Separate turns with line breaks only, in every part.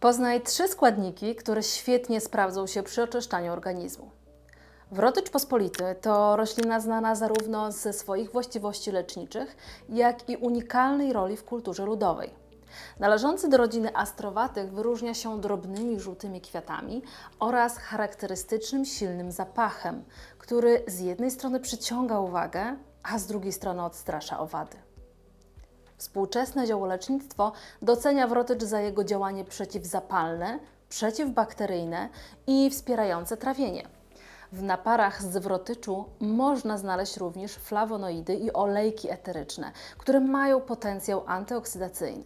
Poznaj trzy składniki, które świetnie sprawdzą się przy oczyszczaniu organizmu. Wrotycz pospolity to roślina znana zarówno ze swoich właściwości leczniczych, jak i unikalnej roli w kulturze ludowej. Należący do rodziny astrowatych wyróżnia się drobnymi żółtymi kwiatami oraz charakterystycznym silnym zapachem, który z jednej strony przyciąga uwagę, a z drugiej strony odstrasza owady. Współczesne ziołolecznictwo docenia wrotycz za jego działanie przeciwzapalne, przeciwbakteryjne i wspierające trawienie. W naparach z wrotyczu można znaleźć również flawonoidy i olejki eteryczne, które mają potencjał antyoksydacyjny.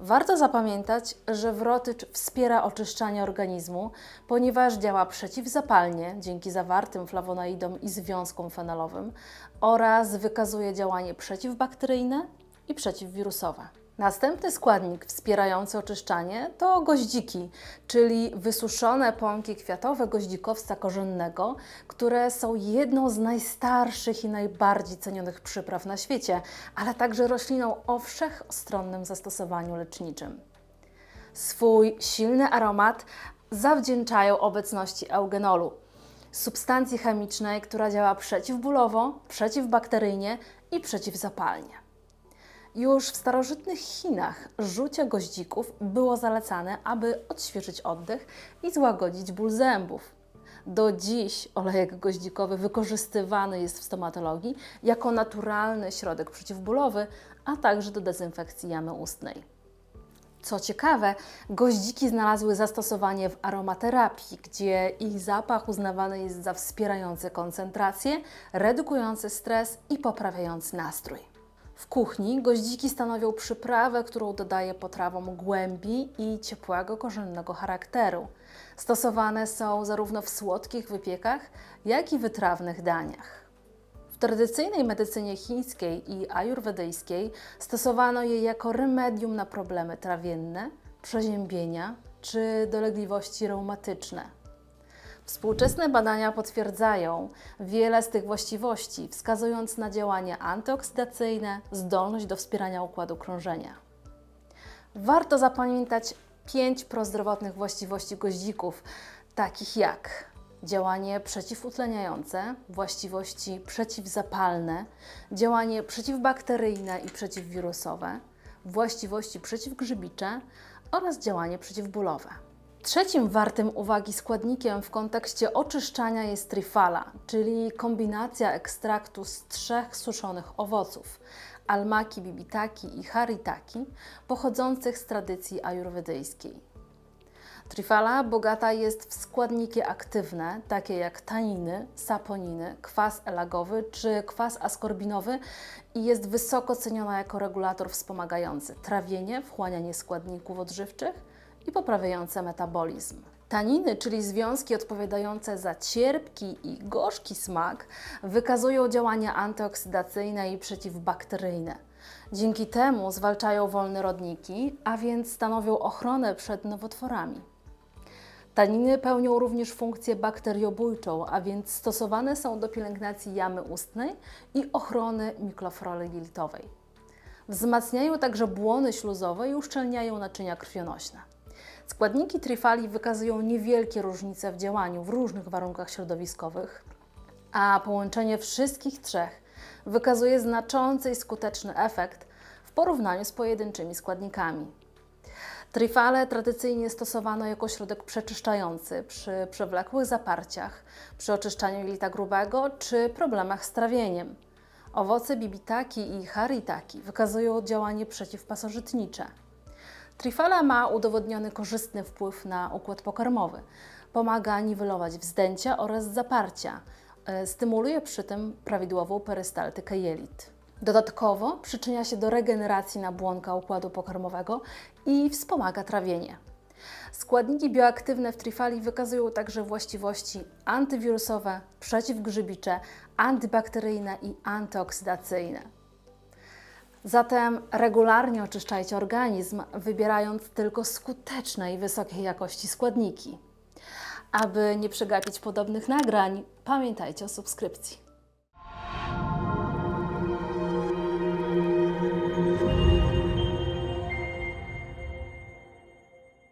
Warto zapamiętać, że wrotycz wspiera oczyszczanie organizmu, ponieważ działa przeciwzapalnie dzięki zawartym flawonoidom i związkom fenolowym oraz wykazuje działanie przeciwbakteryjne i przeciwwirusowe. Następny składnik wspierający oczyszczanie to goździki, czyli wysuszone pąki kwiatowe goździkowca korzennego, które są jedną z najstarszych i najbardziej cenionych przypraw na świecie, ale także rośliną o wszechstronnym zastosowaniu leczniczym. Swój silny aromat zawdzięczają obecności eugenolu, substancji chemicznej, która działa przeciwbólowo, przeciwbakteryjnie i przeciwzapalnie. Już w starożytnych Chinach rzucie goździków było zalecane, aby odświeżyć oddech i złagodzić ból zębów. Do dziś olejek goździkowy wykorzystywany jest w stomatologii jako naturalny środek przeciwbólowy, a także do dezynfekcji jamy ustnej. Co ciekawe, goździki znalazły zastosowanie w aromaterapii, gdzie ich zapach uznawany jest za wspierający koncentrację, redukujący stres i poprawiający nastrój. W kuchni goździki stanowią przyprawę, którą dodaje potrawom głębi i ciepłego korzennego charakteru. Stosowane są zarówno w słodkich wypiekach, jak i wytrawnych daniach. W tradycyjnej medycynie chińskiej i ajurwedyjskiej stosowano je jako remedium na problemy trawienne, przeziębienia czy dolegliwości reumatyczne. Współczesne badania potwierdzają wiele z tych właściwości, wskazując na działanie antyoksydacyjne, zdolność do wspierania układu krążenia. Warto zapamiętać pięć prozdrowotnych właściwości goździków, takich jak działanie przeciwutleniające, właściwości przeciwzapalne, działanie przeciwbakteryjne i przeciwwirusowe, właściwości przeciwgrzybicze oraz działanie przeciwbólowe. Trzecim wartym uwagi składnikiem w kontekście oczyszczania jest trifala, czyli kombinacja ekstraktu z trzech suszonych owoców almaki, bibitaki i haritaki, pochodzących z tradycji ajurwedyjskiej. Trifala bogata jest w składniki aktywne, takie jak taniny, saponiny, kwas elagowy czy kwas askorbinowy i jest wysoko ceniona jako regulator wspomagający trawienie, wchłanianie składników odżywczych i poprawiające metabolizm. Taniny, czyli związki odpowiadające za cierpki i gorzki smak, wykazują działania antyoksydacyjne i przeciwbakteryjne. Dzięki temu zwalczają wolne rodniki, a więc stanowią ochronę przed nowotworami. Taniny pełnią również funkcję bakteriobójczą, a więc stosowane są do pielęgnacji jamy ustnej i ochrony mikroflory jelitowej. Wzmacniają także błony śluzowe i uszczelniają naczynia krwionośne. Składniki trifali wykazują niewielkie różnice w działaniu w różnych warunkach środowiskowych, a połączenie wszystkich trzech wykazuje znaczący i skuteczny efekt w porównaniu z pojedynczymi składnikami. Trifale tradycyjnie stosowano jako środek przeczyszczający przy przewlekłych zaparciach, przy oczyszczaniu jelita grubego czy problemach z trawieniem. Owoce bibitaki i haritaki wykazują działanie przeciwpasożytnicze. Trifala ma udowodniony korzystny wpływ na układ pokarmowy. Pomaga niwelować wzdęcia oraz zaparcia. E, Stymuluje przy tym prawidłową perystaltykę jelit. Dodatkowo przyczynia się do regeneracji nabłonka układu pokarmowego i wspomaga trawienie. Składniki bioaktywne w trifali wykazują także właściwości antywirusowe, przeciwgrzybicze, antybakteryjne i antyoksydacyjne. Zatem regularnie oczyszczajcie organizm, wybierając tylko skuteczne i wysokiej jakości składniki. Aby nie przegapić podobnych nagrań, pamiętajcie o subskrypcji.